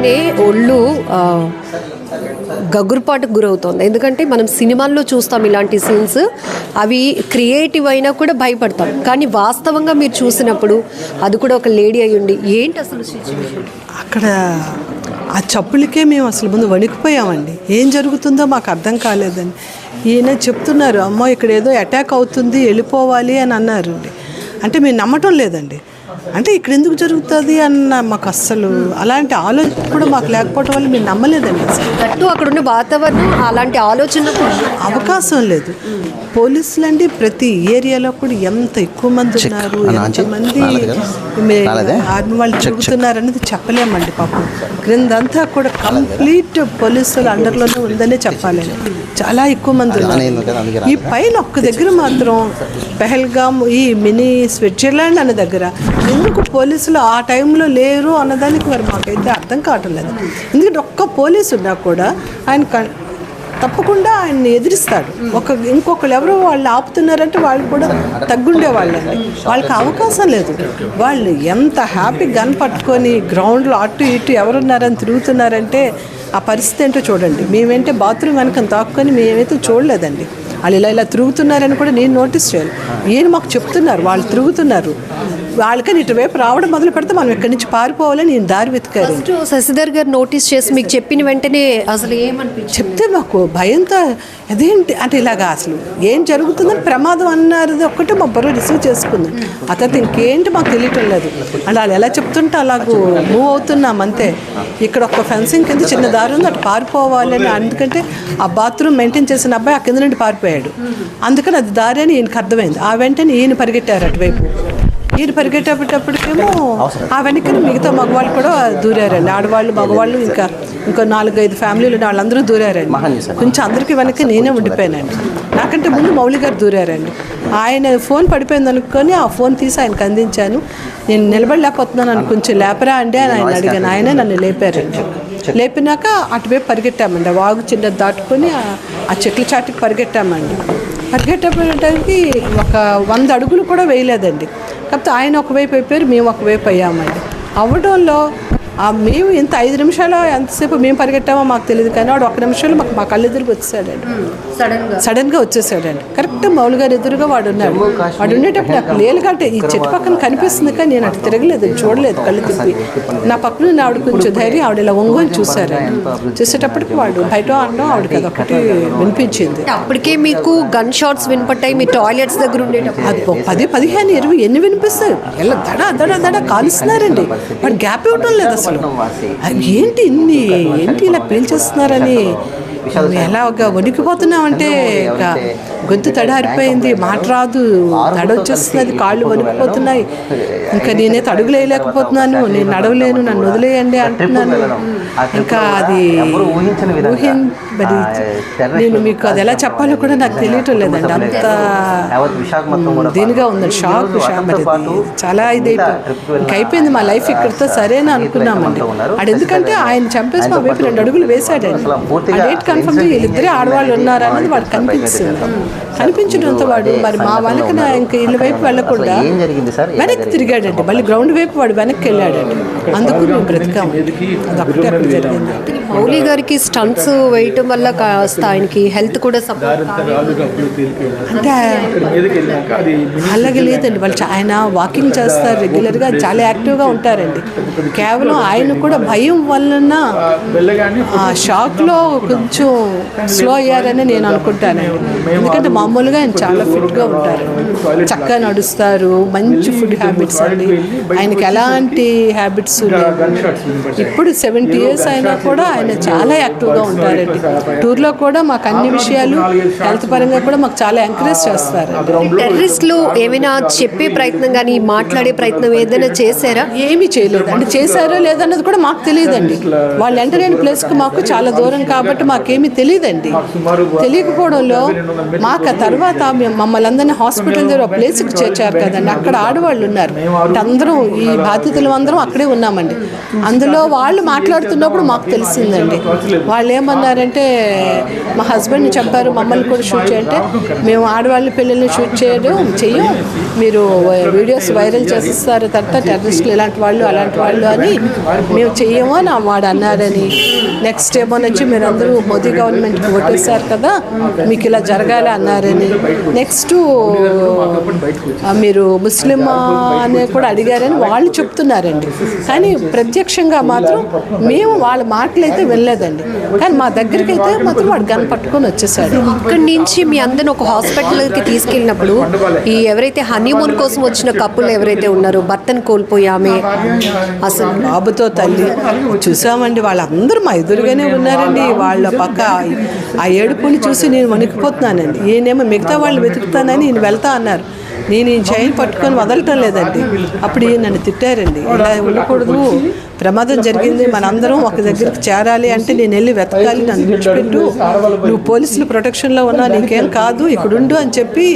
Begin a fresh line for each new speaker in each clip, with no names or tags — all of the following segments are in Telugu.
l'a-
అంటేనే ఒళ్ళు గగురుపాటుకు గురవుతుంది. ఎందుకంటే మనం సినిమాల్లో చూస్తాం ఇలాంటి సీన్స్ అవి క్రియేటివ్ అయినా కూడా భయపడతాం. కానీ వాస్తవంగా మీరు చూసినప్పుడు అది కూడా ఒక లేడీ అయ్యుండి ఏంటి అసలు
అక్కడ ఆ చప్పులకే మేము అసలు ముందు వణికిపోయామండి. ఏం జరుగుతుందో మాకు అర్థం కాలేదండి. ఈయన చెప్తున్నారు అమ్మో ఇక్కడ ఏదో అటాక్ అవుతుంది వెళ్ళిపోవాలి అని అన్నారు అంటే మేము నమ్మటం లేదండి. అంటే ఇక్కడ ఎందుకు జరుగుతుంది అన్న మాకు అస్సలు అలాంటి ఆలోచన కూడా మాకు లేకపోవడం వల్ల మేము నమ్మలేదండి అసలు.
గట్టు అక్కడ ఉన్న వాతావరణం అలాంటి ఆలోచన
అవకాశం లేదు. పోలీసులు అండి ప్రతి ఏరియాలో కూడా ఎంత ఎక్కువ మంది ఉన్నారు ఎంతమంది మే- ఆర్మీ వాళ్ళు తిరుగుతున్నారు అనేది చెప్పలేమండి పాపం. క్రిందంతా కూడా కంప్లీట్ పోలీసుల అండర్లోనే ఉందనే చెప్పాలండి. చాలా ఎక్కువ మంది ఉన్నారు. ఈ పైన ఒక్క దగ్గర మాత్రం పెహల్గామ్ ఈ మినీ స్విట్జర్లాండ్ అనే దగ్గర. ఎందుకు పోలీసులు ఆ టైంలో లేరు అన్నదానికి మరి మాకైతే అర్థం కావటం లేదు ఎందుకంటే ఒక్క పోలీసు ఉన్నా కూడా ఆయన క- తప్పకుండా ఆయన్ని ఎదిరిస్తాడు. ఒక ఇంకొకరు ఎవరో వాళ్ళు ఆపుతున్నారంటే వాళ్ళు కూడా తగ్గుండే వాళ్ళండి. వాళ్ళకి అవకాశం లేదు. వాళ్ళు ఎంత హ్యాపీ గన్ పట్టుకొని గ్రౌండ్లో అటు ఇటు ఎవరున్నారని తిరుగుతున్నారంటే ఆ పరిస్థితి ఏంటో చూడండి. మేమేంటే బాత్రూమ్ కనుక తాక్కుని మేమైతే చూడలేదండి. వాళ్ళు ఇలా ఇలా తిరుగుతున్నారని కూడా నేను నోటీస్ చేయాలి ఈయన మాకు చెప్తున్నారు? వాళ్ళు తిరుగుతున్నారు. వాళ్ళకని ఇటువైపు రావడం మొదలు పెడితే మనం ఇక్కడి నుంచి పారిపోవాలని నేను దారి వెతికారు
శశిధర్ గారు నోటీస్ చేసి మీకు చెప్పిన వెంటనే అసలు ఏమనిపించింది?
చెప్తే మాకు భయంతో అదేంటి? అంటే ఇలాగా అసలు ఏం జరుగుతుందని ప్రమాదం అన్నారు ఒక్కటే మా బరువు రిసీవ్ చేసుకుంది. ఆ తర్వాత ఇంకేంటి మాకు తెలియటం లేదు. అంటే వాళ్ళు ఎలా చెప్తుంటే అలాగూ మూవ్ అవుతున్నాం అంతే. ఇక్కడ ఒక ఫెన్సింగ్ కింద చిన్న దారి ఉంది అటు పారిపోవాలని. ఎందుకంటే ఆ బాత్రూమ్ మెయింటైన్ చేసిన అబ్బాయి ఆ కింద నుండి పారిపోయాడు అందుకని అది దారి అని ఈయనకి అర్థమైంది. ఆ వెంటనే ఈయన పరిగెట్టారు అటువైపు. ఈయన పరిగెట్టేటప్పటికేమో ఆ వెనక్కి మిగతా మగవాళ్ళు కూడా దూరారండి. ఆడవాళ్ళు మగవాళ్ళు ఇంకా ఇంకో నాలుగైదు ఫ్యామిలీలు ఉన్న వాళ్ళందరూ దూరారండి. కొంచెం అందరికీ వెనక్కి నేనే ఉండిపోయానండి. నాకంటే ముందు మౌలి గారు దూరారండి. ఆయన ఫోన్ పడిపోయింది అనుకొని ఆ ఫోన్ తీసి ఆయనకు అందించాను. నేను నిలబడలేకపోతున్నాను అని కొంచెం లేపరా అండి అని ఆయన అడిగాను. ఆయనే నన్ను లేపారండి. లేపినాక అటువైపు పరిగెట్టామండి. వాగు చిన్న దాటుకొని ఆ- చెట్ల చాటుకి పరిగెట్టామండి. పరిగెట్టడానికి ఒక వంద అడుగులు కూడా వేయలేదండి. కాకపోతే ఆయన ఒకవైపు అయిపోయారు మేము ఒకవైపు అయ్యామండి. అవ్వడంలో మేము ఇంత ఐదు నిమిషాలు ఎంతసేపు మేము పరిగెట్టామో మాకు తెలియదు కానీ వాడు ఒక నిమిషంలో మాకు మా కళ్ళు ఎదురుకు వచ్చేసాడండి.
సడన్గా
సడన్గా వచ్చేసాడండి. కరెక్ట్ మౌలు గారు ఎదురుగా వాడు ఉన్నాడు. వాడు ఉండేటప్పుడు నాకు లేలుగా అంటే ఈ చెట్టు పక్కన కనిపిస్తుంది కానీ నేను అటు తిరగలేదు చూడలేదు కళ్ళు తిప్పి. నా పక్కన ఆవిడ కొంచెం ధైర్యం ఆవిడ ఇలా ఒంగోని చూశారండి చూసేటప్పటికి వాడు బయట అనడం ఆవిడకి అదొకటి వినిపించింది.
అప్పటికే మీకు గన్ షాట్స్ వినపట్టాయి మీ టాయిలెట్స్ దగ్గర ఉండేటప్పుడు.
అది పది పదిహేను ఇరవై ఎన్ని వినిపిస్తాయి? ఎలా దడ దడ దడ కాలుస్తున్నారండి. వాడు గ్యాప్ ఇవ్వటం లేదు అసలు. ఏంటి ఇన్ని? ఏంటి ఇలా పీల్చేస్తున్నారని? ఎలాగా వణికిపోతున్నామంటే ఇక గొంతు తడారిపోయింది మాట రాదు తడ వచ్చేస్తున్నది కాళ్ళు వణికిపోతున్నాయి. ఇంకా నేనైతే అడుగులు వేయలేకపోతున్నాను నేను నడవలేను నన్ను వదిలేయండి అంటున్నాను. ఇంకా అది ఊహిం మరి నేను మీకు అది ఎలా చెప్పాలో కూడా నాకు తెలియటం లేదండి. అంత దీనిగా ఉందండి. షాక్ షాక్ మరి చాలా ఇది ఇంకా అయిపోయింది మా లైఫ్ ఇక్కడితో సరేనా అనుకున్నామండి. అది ఎందుకంటే ఆయన చంపేసి మా వైపు రెండు అడుగులు వేశాడండి. ఆ డేట్ కన్ఫర్మ్ వీళ్ళిద్దరే ఆడవాళ్ళు ఉన్నారు అన్నది వాడు కనిపించింది. కనిపించడంతో వాడు మరి మా వెనక ఇంక ఇళ్ళ వైపు వెళ్ళకుండా వెనక్కి తిరిగాడండి. మళ్ళీ గ్రౌండ్ వైపు వాడు వెనక్కి వెళ్ళాడండి. అందుకు మేము బ్రతికాము. అదొకటే అక్కడ జరిగింది.
మౌలి గారికి స్టంట్స్ వేయటం వల్ల కాస్త ఆయనకి హెల్త్ కూడా సపోర్ట్
అంటే అలాగే లేదండి. వాళ్ళు ఆయన వాకింగ్ చేస్తారు రెగ్యులర్గా చాలా యాక్టివ్గా ఉంటారండి. కేవలం ఆయన కూడా భయం వలన షాక్లో కొంచెం స్లో అయ్యారని నేను అనుకుంటానండి. ఎందుకంటే మామూలుగా ఆయన చాలా ఫిట్గా ఉంటారు. చక్కగా నడుస్తారు. మంచి ఫుడ్ హ్యాబిట్స్ అండి. ఆయనకి ఎలాంటి హ్యాబిట్స్ ఇప్పుడు సెవెంటీ ఇయర్స్ అయినా కూడా ఆయన చాలా యాక్టివ్గా ఉంటారండి. టూర్లో కూడా మాకు అన్ని విషయాలు హెల్త్ పరంగా కూడా మాకు చాలా ఎంకరేజ్ చేస్తారు.
టెర్రరిస్టులు ఏమైనా చెప్పే ప్రయత్నం కానీ మాట్లాడే ప్రయత్నం ఏదైనా చేశారా?
ఏమీ చేయలేదు. అంటే చేశారో లేదన్నది కూడా మాకు తెలియదండి. వాళ్ళు ఎంటర్ అయిన ప్లేస్కి మాకు చాలా దూరం కాబట్టి మాకేమీ తెలియదండి. తెలియకపోవడంలో మాకు ఆ తర్వాత మేము మమ్మల్ని అందరినీ హాస్పిటల్ దగ్గర ఒక ప్లేస్కి చేర్చారు కదండి. అక్కడ ఆడవాళ్ళు ఉన్నారు. అందరం ఈ బాధితులు అందరం అక్కడే ఉన్నామండి. అందులో వాళ్ళు మాట్లాడుతున్నప్పుడు మాకు తెలిసిందండి. వాళ్ళు ఏమన్నారంటే మా హస్బెండ్ని చెప్పారు మమ్మల్ని కూడా షూట్ చేయంటే మేము ఆడవాళ్ళ పిల్లల్ని షూట్ చేయడం చెయ్యం. మీరు వీడియోస్ వైరల్ చేసేస్తారు తర్వాత టెర్రరిస్టులు ఇలాంటి వాళ్ళు అలాంటి వాళ్ళు అని మేము చెయ్యము అని వాడు అన్నారని. నెక్స్ట్ ఏమో నుంచి మీరు అందరూ మోదీ గవర్నమెంట్కి ఓటేశారు కదా మీకు ఇలా జరగాలి అన్నారని. నెక్స్ట్ మీరు ముస్లిం అని కూడా అడిగారని వాళ్ళు చెప్తున్నారండి. కానీ ప్రత్యక్షంగా మాత్రం మేము వాళ్ళ మాటలు అయితే వెళ్ళలేదండి కానీ మా దగ్గరికి అయితే మాత్రం వాడు గన్ పట్టుకొని వచ్చేసాడు.
ఇక్కడి నుంచి మీ అందరిని ఒక హాస్పిటల్కి తీసుకెళ్ళినప్పుడు ఈ ఎవరైతే హనీమూన్ కోసం వచ్చిన కప్పులు ఎవరైతే ఉన్నారో భర్తను కోల్పోయి ఆమె అసలు
బాబుతో తల్లి. చూసామండి వాళ్ళందరూ మా ఎదురుగానే ఉన్నారండి. వాళ్ళ పక్క ఆ ఏడుపుని చూసి నేను వణికిపోతున్నానండి. ఈయనేమో మిగతా వాళ్ళు వెతుకుతానని ఈయన వెళ్తా అన్నారు. నేను ఈ చైన్ పట్టుకొని వదలటం లేదండి. అప్పుడు నన్ను తిట్టారండి. ఇలా ఉండకూడదు. ప్రమాదం జరిగింది. మనందరం ఒక దగ్గరికి చేరాలి అంటే నేను వెళ్ళి వెతకాలి. నన్ను విడిచిపెట్టు. నువ్వు పోలీసులు ప్రొటెక్షన్లో ఉన్నా నీకేం కాదు. ఇక్కడ ఉండు అని చెప్పి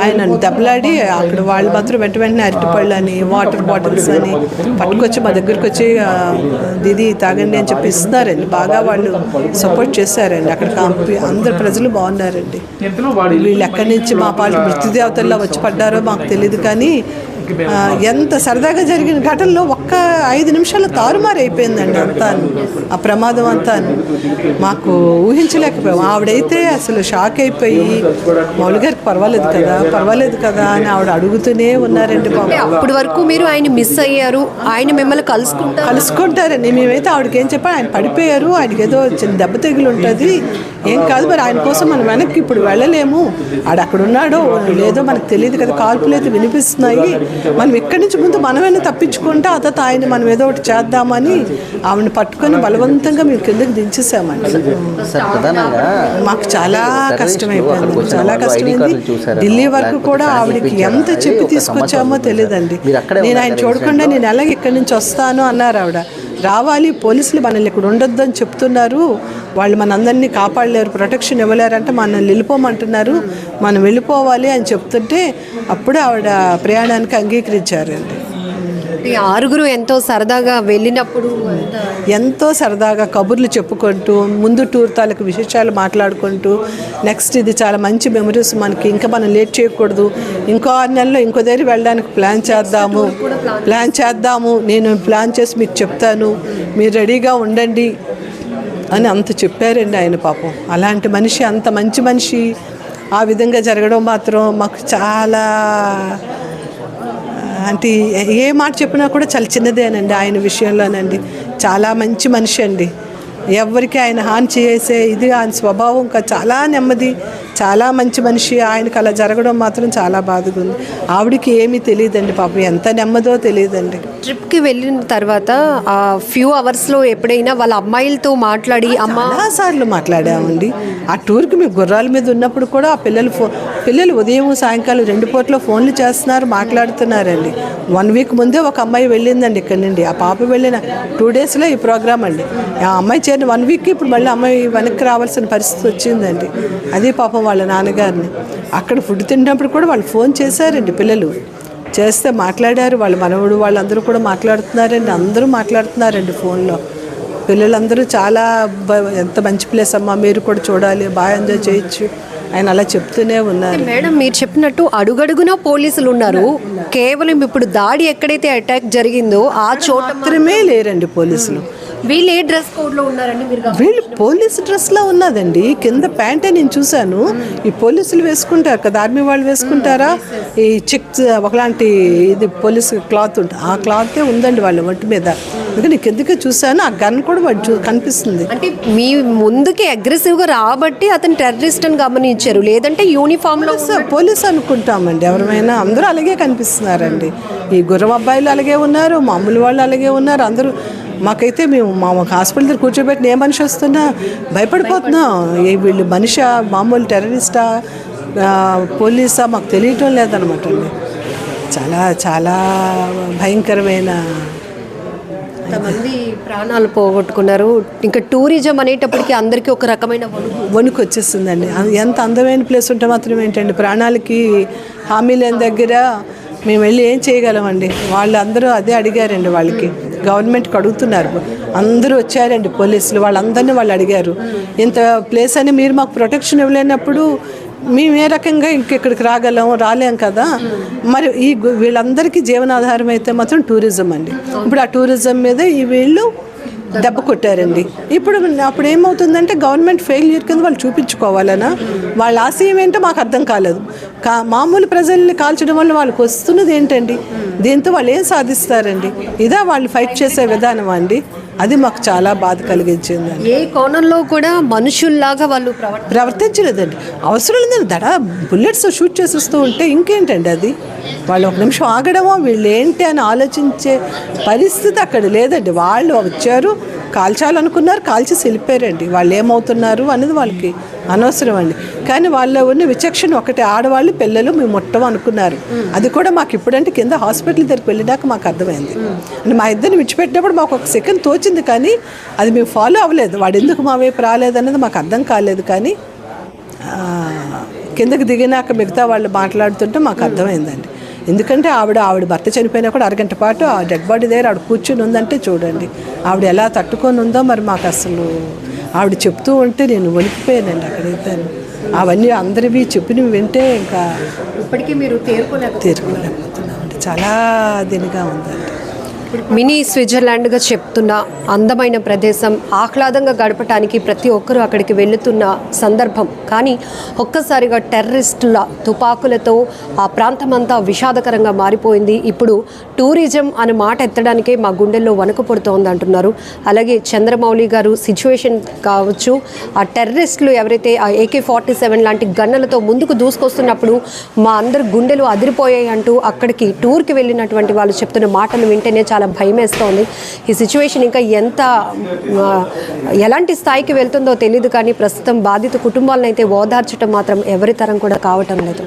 ఆయన దెబ్బలాడి అక్కడ వాళ్ళు మాత్రం వెంట వెంటనే అరటిపళ్ళు అని వాటర్ బాటిల్స్ అని పట్టుకొచ్చి మా దగ్గరికి వచ్చి దీది తాగండి అని చెప్పి ఇస్తున్నారండి. బాగా వాళ్ళు సపోర్ట్ చేశారండి. అక్కడ అందరు ప్రజలు బాగున్నారండి. వీళ్ళు ఎక్కడి నుంచి మా పాలు మృత్యుదేవతల్లో వచ్చి పడ్డారో మాకు తెలియదు కానీ ఎంత సరదాగా జరిగిన ఘటనలో ఒక్క ఐదు నిమిషాలు తారుమారు అయిపోయిందండి అంతా ఆ ప్రమాదం అంతా మాకు ఊహించలేకపోయాం. ఆవిడైతే అసలు షాక్ అయిపోయి మౌలి గారికి పర్వాలేదు కదా పర్వాలేదు కదా అని ఆవిడ అడుగుతూనే ఉన్నారండి పాపం.
అప్పటి వరకు మీరు ఆయన మిస్ అయ్యారు. ఆయన మిమ్మల్ని కలుసుకుంటారు.
కలుసుకుంటారండి. మేమైతే ఆవిడకి ఏం చెప్పాం ఆయన పడిపోయారు. ఆయనకి ఏదో చిన్న దెబ్బ తెగులు ఉంటుంది ఏం కాదు మరి ఆయన కోసం మనం వెనక్కి ఇప్పుడు వెళ్ళలేము. ఆడ అక్కడ ఉన్నాడో లేదో మనకు తెలియదు కదా. కాల్పులు అయితే వినిపిస్తున్నాయి. మనం ఇక్కడి నుంచి ముందు మనమైనా తప్పించుకుంటే ఆ తర్వాత ఆయన మనం ఏదో ఒకటి చేద్దామని ఆవిడని పట్టుకొని బలవంతంగా మేము కిందకి దించేసామండి. మాకు చాలా కష్టమైపోయింది. చాలా కష్టమైంది? ఢిల్లీ వరకు కూడా ఆవిడకి? ఎంత చెప్పి తీసుకొచ్చామో తెలియదండి
మీరు
నేను ఆయన చూడకుండా నేను ఎలాగ ఇక్కడి నుంచి వస్తాను అన్నారు ఆవిడ. రావాలి పోలీసులు మనల్ని ఇక్కడ ఉండొద్దు అని చెప్తున్నారు. వాళ్ళు మనందరినీ కాపాడలేరు ప్రొటెక్షన్ ఇవ్వలేరంటే మనల్ని వెళ్ళిపోమంటున్నారు మనం వెళ్ళిపోవాలి అని చెప్తుంటే అప్పుడే ఆవిడ ప్రయాణానికి అంగీకరించారండి.
ఆరుగురు ఎంతో సరదాగా వెళ్ళినప్పుడు
ఎంతో సరదాగా కబుర్లు చెప్పుకుంటూ ముందు టూర్ తాలూకు విశేషాలు మాట్లాడుకుంటూ నెక్స్ట్ ఇది చాలా మంచి మెమరీస్ మనకి ఇంకా మనం లేట్ చేయకూడదు ఇంకో ఆరు నెలల్లో ఇంకో దగ్గర వెళ్ళడానికి ప్లాన్ చేద్దాము ప్లాన్ చేద్దాము నేను ప్లాన్ చేసి మీకు చెప్తాను మీరు రెడీగా ఉండండి అని అంత చెప్పారండి ఆయన పాపం. అలాంటి మనిషి అంత మంచి మనిషి ఆ విధంగా జరగడం మాత్రం మాకు చాలా అంటే ఏ మాట చెప్పినా కూడా చాలా చిన్నదేనండి ఆయన విషయంలోనండి. చాలా మంచి మనిషి అండి. ఎవరికి ఆయన హాని చేసే ఇది ఆయన స్వభావం ఇంకా చాలా నెమ్మది చాలా మంచి మనిషి. ఆయనకు అలా జరగడం మాత్రం చాలా బాధగా ఉంది. ఆవిడకి ఏమీ తెలియదండి పాపం. ఎంత నెమ్మదో తెలియదండి.
ట్రిప్కి వెళ్ళిన తర్వాత ఆ ఫ్యూ అవర్స్లో ఎప్పుడైనా వాళ్ళ అమ్మాయిలతో మాట్లాడి అమ్మ
చాలాసార్లు మాట్లాడామండి. ఆ టూర్కి మేము గుర్రాల మీద ఉన్నప్పుడు కూడా ఆ పిల్లలు ఫో పిల్లలు ఉదయం సాయంకాలం రెండు పూట్ల ఫోన్లు చేస్తున్నారు మాట్లాడుతున్నారండి. వన్ వీక్ ముందే ఒక అమ్మాయి వెళ్ళిందండి ఇక్కడ నుండి. ఆ పాప వెళ్ళిన టూ డేస్లో ఈ ప్రోగ్రామ్ అండి. ఆ అమ్మాయి చేరిన వన్ వీక్ ఇప్పుడు మళ్ళీ అమ్మాయి వెనక్కి రావాల్సిన పరిస్థితి వచ్చిందండి. అది పాపం వాళ్ళ నాన్నగారిని. అక్కడ ఫుడ్ తిన్నప్పుడు కూడా వాళ్ళు ఫోన్ చేశారండి పిల్లలు. చేస్తే మాట్లాడారు వాళ్ళ మనవడు వాళ్ళందరూ కూడా మాట్లాడుతున్నారండి అందరూ మాట్లాడుతున్నారండి ఫోన్లో పిల్లలందరూ చాలా ఎంత మంచి ప్లేస్ అమ్మా మీరు కూడా చూడాలి బాగా ఎంజాయ్ చేయొచ్చు. ఆయన అలా చెప్తూనే ఉన్నారు.
మేడం మీరు చెప్పినట్టు అడుగడుగునా పోలీసులు ఉన్నారు. కేవలం ఇప్పుడు దాడి ఎక్కడైతే అటాక్ జరిగిందో ఆ చోట
మాత్రమే లేరండి పోలీసులు.
వీళ్ళు ఏ డ్రెస్ కోడ్లో ఉన్నారండి మీరు?
వీళ్ళు పోలీస్ డ్రెస్లో ఉన్నదండి కింద ప్యాంటే నేను చూశాను. ఈ పోలీసులు వేసుకుంటారు కదా ఆర్మీ వాళ్ళు వేసుకుంటారా? ఈ చెక్స్ ఒకలాంటి ఇది పోలీస్ క్లాత్ ఉంటుంది ఆ క్లాతే ఉందండి వాళ్ళ ఒంటి మీద. అందుకని కిందకే చూశాను. ఆ గన్ కూడా వాడు కనిపిస్తుంది.
అంటే మీ ముందుకి అగ్రెసివ్గా రాబట్టి అతను టెర్రరిస్ట్ అని గమనించారు. లేదంటే యూనిఫామ్లో
పోలీస్ అనుకుంటామండి. ఎవరైనా అందరూ అలాగే కనిపిస్తున్నారండి. ఈ గుర్రం అబ్బాయిలు అలాగే ఉన్నారు మామూలు వాళ్ళు అలాగే ఉన్నారు. అందరూ మాకైతే మేము మా హాస్పిటల్ దగ్గర కూర్చోబెట్టిన ఏ మనిషి వస్తున్నా భయపడిపోతున్నాం. వీళ్ళు మనిషా మామూలు టెర్రరిస్టా పోలీసా మాకు తెలియటం లేదనమాట అండి. చాలా చాలా భయంకరమైన
కొంతమంది ప్రాణాలు పోగొట్టుకున్నారు. ఇంకా టూరిజం అనేటప్పటికి అందరికీ ఒక రకమైన వణుకు.
వచ్చేస్తుందండి ఎంత అందమైన ప్లేస్ ఉంటే మాత్రం ఏంటండి? ప్రాణాలకి హామీ లేని దగ్గర మేము వెళ్ళి ఏం చేయగలమండి? వాళ్ళు అందరూ అదే అడిగారండి వాళ్ళకి. గవర్నమెంట్కి అడుగుతున్నారు. అందరూ వచ్చారండి పోలీసులు వాళ్ళందరినీ వాళ్ళు అడిగారు. ఇంత ప్లేస్ అని మీరు మాకు ప్రొటెక్షన్ ఇవ్వలేనప్పుడు మేము ఏ రకంగా ఇంకెక్కడికి రాగలం రాలేం కదా? మరి ఈ వీళ్ళందరికీ జీవనాధారం అయితే మాత్రం టూరిజం అండి. ఇప్పుడు ఆ టూరిజం మీద ఈ వీళ్ళు దెబ్బ కొట్టారండి. ఇప్పుడు అప్పుడు ఏమవుతుందంటే గవర్నమెంట్ ఫెయిల్యూర్ కింద వాళ్ళు చూపించుకోవాలనా? వాళ్ళ ఆశయం ఏంటో మాకు అర్థం కాలేదు. కా మామూలు ప్రజల్ని కాల్చడం వల్ల వాళ్ళకి వస్తున్నది ఏంటండి? దీంతో వాళ్ళు ఏం సాధిస్తారండి? ఇదా వాళ్ళు ఫైట్ చేసే విధానం అండి? అది మాకు చాలా బాధ కలిగించిందండి.
ఏ కోణంలో కూడా మనుషుల్లాగా వాళ్ళు ప్రవర్తి
ప్రవర్తించలేదండి. అవసరం లేదండి. దడ బుల్లెట్స్ షూట్ చేసేస్తూ ఉంటే ఇంకేంటండి అది? వాళ్ళు ఒక నిమిషం ఆగడమో వీళ్ళు ఏంటి అని ఆలోచించే పరిస్థితి అక్కడ లేదండి. వాళ్ళు వచ్చారు కాల్చాలనుకున్నారు కాల్చేసి వెళ్ళిపోయారండి వాళ్ళు ఏమవుతున్నారు అనేది వాళ్ళకి అనవసరం అండి కానీ వాళ్ళ ఉన్న విచక్షణ ఒకటి ఆడవాళ్ళు పిల్లలు మేము ముట్టం అనుకున్నారు. అది కూడా మాకు ఇప్పుడంటే కింద హాస్పిటల్ దగ్గరికి వెళ్ళినాక మాకు అర్థమైంది. అంటే మా ఇద్దరిని విడిచిపెట్టినప్పుడు మాకు ఒక సెకండ్ తోచింది కానీ అది మేము ఫాలో అవ్వలేదు. వాడు ఎందుకు మా వైపు రాలేదన్నది మాకు అర్థం కాలేదు కానీ కిందకి దిగినాక మిగతా వాళ్ళు మాట్లాడుతుంటే మాకు అర్థమైందండి. ఎందుకంటే ఆవిడ ఆవిడ భర్త చనిపోయినా కూడా అరగంట పాటు ఆ డెడ్ బాడీ దగ్గర ఆవిడ కూర్చుని ఉందంటే చూడండి. ఆవిడ ఎలా తట్టుకొని ఉందో మరి మాకు అసలు ఆవిడ చెప్తూ ఉంటే నేను వణికిపోయానండి అక్కడైతే అవన్నీ అందరివి చెప్పినవి వింటే ఇంకా
ఇప్పటికీ మీరు తేరుకోలేక
తీరుకోలేకపోతున్నామండి. చాలా దీనిగా ఉందండి
మినీ స్విట్జర్లాండ్గా చెప్తున్న అందమైన ప్రదేశం ఆహ్లాదంగా గడపటానికి ప్రతి ఒక్కరూ అక్కడికి వెళుతున్న సందర్భం. కానీ ఒక్కసారిగా టెర్రరిస్టుల తుపాకులతో ఆ ప్రాంతం అంతా విషాదకరంగా మారిపోయింది. ఇప్పుడు టూరిజం అనే మాట ఎత్తడానికే మా గుండెల్లో వణుకు పుడుతోంది అంటున్నారు. అలాగే చంద్రమౌళి గారు సిచ్యువేషన్ కావచ్చు ఆ టెర్రరిస్టులు ఎవరైతే ఆ ఏకే ఫార్టీ సెవెన్ లాంటి గన్నలతో ముందుకు దూసుకొస్తున్నప్పుడు మా అందరు గుండెలు అదిరిపోయాయి అంటూ అక్కడికి టూర్కి వెళ్ళినటువంటి వాళ్ళు చెప్తున్న మాటలు వింటేనే చాలా భయం వేస్తోంది ఈ సిచ్యువేషన్ ఇంకా ఎంత ఎలాంటి స్థాయికి వెళ్తుందో తెలియదు కానీ ప్రస్తుతం బాధిత కుటుంబాలను అయితే ఓదార్చడం మాత్రం ఎవరి తరం కూడా కావటం లేదు.